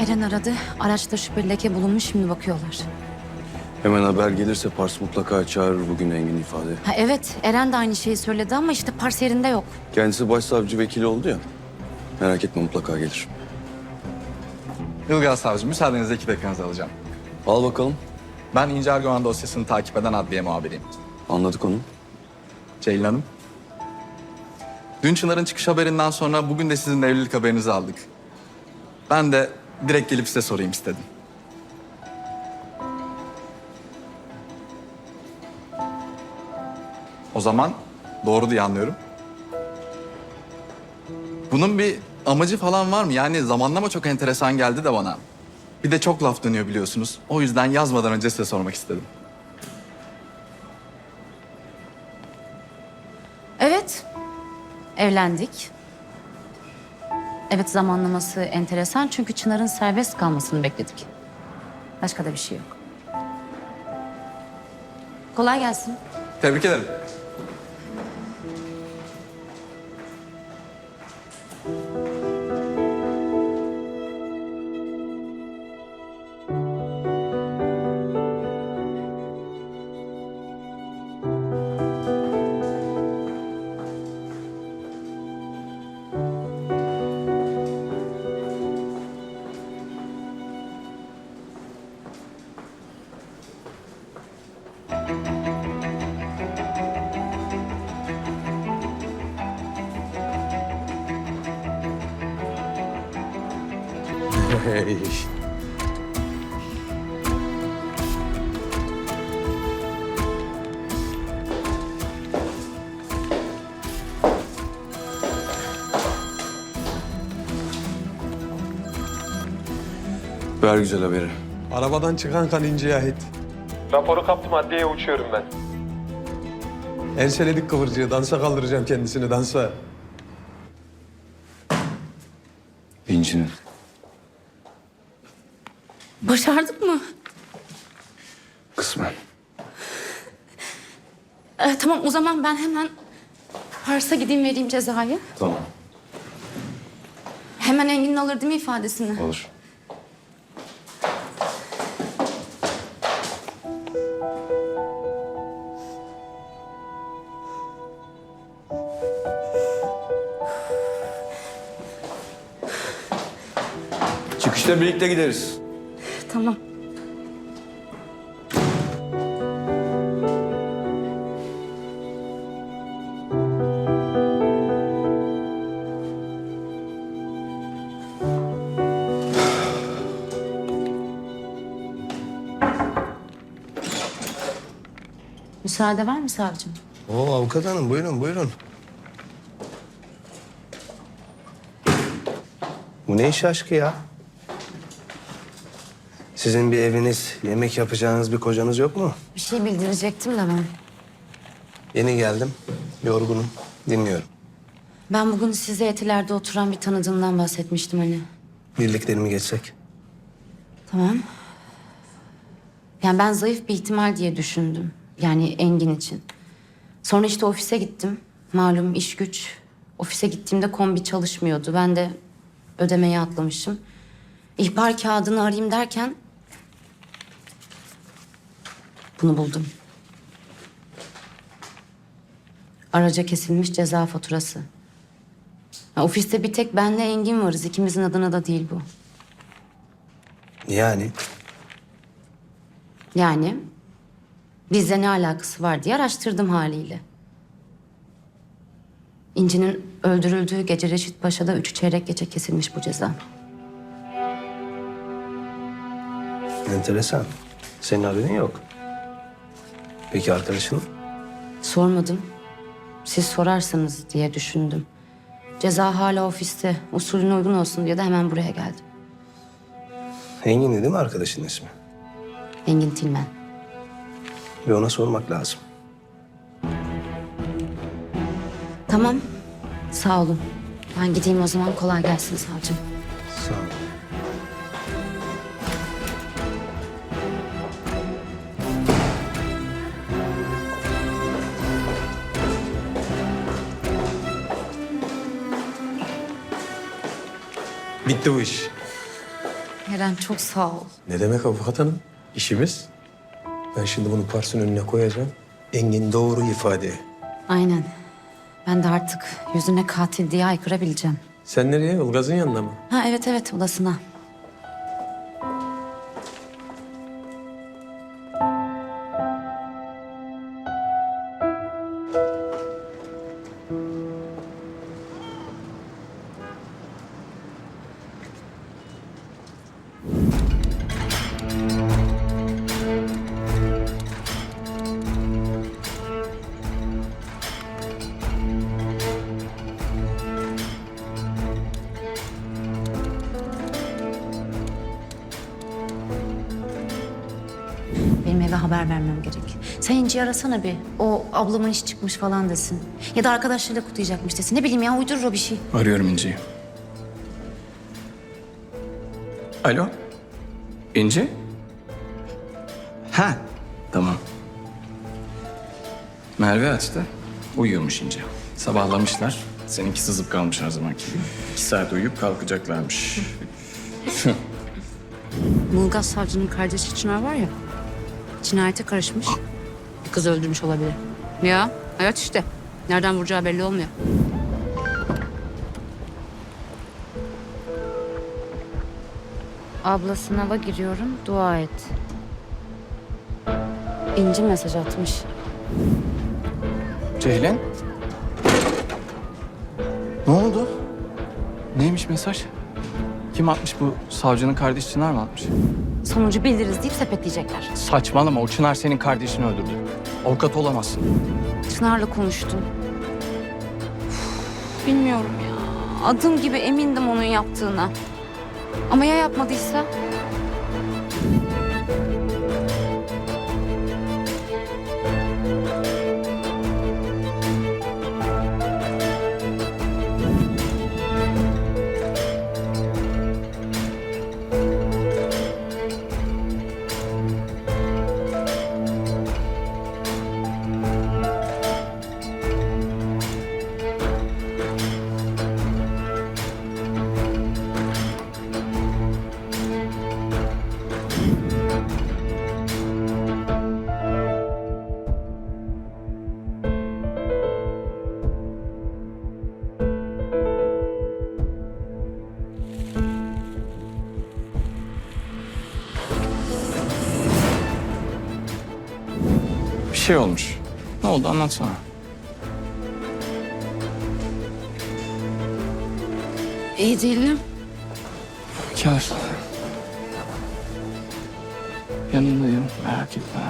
Eren aradı. Araçta şüpheli leke bulunmuş şimdi bakıyorlar. Hemen haber gelirse Pars mutlaka çağırır bugün Engin ifade. Ha evet Eren de aynı şeyi söyledi ama işte Pars yerinde yok. Kendisi başsavcı vekili oldu ya. Merak etme mutlaka gelir. Ilgaz Savcı, müsaadenizle iki dakikanızı alacağım. Al bakalım. Ben İnce Erdoğan dosyasını takip eden adliye muhabiriyim. Anladık onu. Ceylin Hanım. Dün Çınar'ın çıkış haberinden sonra bugün de sizin evlilik haberinizi aldık. Ben de direkt gelip size sorayım istedim. O zaman doğru diye anlıyorum. Bunun bir amacı falan var mı? Yani zamanlama çok enteresan geldi de bana. Bir de çok laf dönüyor biliyorsunuz. O yüzden yazmadan önce size sormak istedim. Evet. Evlendik. Evet zamanlaması enteresan çünkü Çınar'ın serbest kalmasını bekledik. Başka da bir şey yok. Kolay gelsin. Tebrik ederim. Ver güzel haberi. Arabadan çıkan kan İnce Ahit. Raporu kaptım adliyeye uçuyorum ben. Enseledik kıvırcığı. Dansa kaldıracağım kendisini dansa. İnci'nin. Başardık mı? Kısmen. Ee, tamam o zaman ben hemen Pars'a gideyim vereyim cezayı. Tamam. Hemen Engin'in alır değil mi ifadesini? Olur. Çıkışta birlikte gideriz. Tamam. Müsaade var mı savcım? Oo avukat hanım buyurun buyurun. Bu ne iş aşkı ya? Sizin bir eviniz, yemek yapacağınız bir kocanız yok mu? Bir şey bildirecektim de ben. Yeni geldim, yorgunum, dinliyorum. Ben bugün size etilerde oturan bir tanıdığımdan bahsetmiştim hani. Birliklerimi geçsek. Tamam. Yani ben zayıf bir ihtimal diye düşündüm. Yani Engin için. Sonra işte ofise gittim. Malum iş güç. Ofise gittiğimde kombi çalışmıyordu. Ben de ödemeyi atlamışım. İhbar kağıdını arayayım derken... Bunu buldum. Araca kesilmiş ceza faturası. Ya, ofiste bir tek benle Engin varız. İkimizin adına da değil bu. Yani Yani bizle ne alakası var diye araştırdım haliyle. İnci'nin öldürüldüğü gece Reşit Paşa'da üç çeyrek gece kesilmiş bu ceza. enteresan. Senin haberin yok. Peki arkadaşın? Sormadım. Siz sorarsanız diye düşündüm. Ceza hala ofiste. Usulüne uygun olsun diye de hemen buraya geldim. Engin değil mi arkadaşın ismi? Engin Tilmen. Bir ona sormak lazım. Tamam. Sağ olun. Ben gideyim o zaman. Kolay gelsin savcım. Sağ ol. Bitti bu iş. Eren çok sağ ol. Ne demek avukat hanım? İşimiz. Ben şimdi bunu Pars'ın önüne koyacağım. Engin doğru ifade. Aynen. Ben de artık yüzüne katil diye aykırabileceğim. Sen nereye? Ilgaz'ın yanına mı? Ha evet evet odasına. Benim eve haber vermem gerek. Sen İnci'yi arasana bir. O ablamın iş çıkmış falan desin. Ya da arkadaşlarıyla kutlayacakmış desin. Ne bileyim ya uydurur o bir şey. Arıyorum İnci'yi. Alo? İnci? Ha, tamam. Merve açtı. Uyuyormuş İnci. Sabahlamışlar. Seninki sızıp kalmış her zamanki gibi. İki saat uyuyup kalkacaklarmış. Mulgaz savcının kardeşi Çınar var ya. Cinayete karışmış. Bir kız öldürmüş olabilir. Ya hayat işte. Nereden vuracağı belli olmuyor. Abla sınava giriyorum, dua et. İnci mesaj atmış. Ceylin? Ne oldu? Neymiş mesaj? Kim atmış bu? Savcının kardeşi Çınar mı atmış? Sonucu biliriz deyip sepetleyecekler. Saçmalama o Çınar senin kardeşini öldürdü. Avukat olamazsın. Çınar'la konuştum. Üf, Bilmiyorum ya. Adım gibi emindim onun yaptığına. Ama ya yapmadıysa? Şey olmuş. Ne oldu anlatsana. İyi değilim. Kar. Yanındayım merak etme.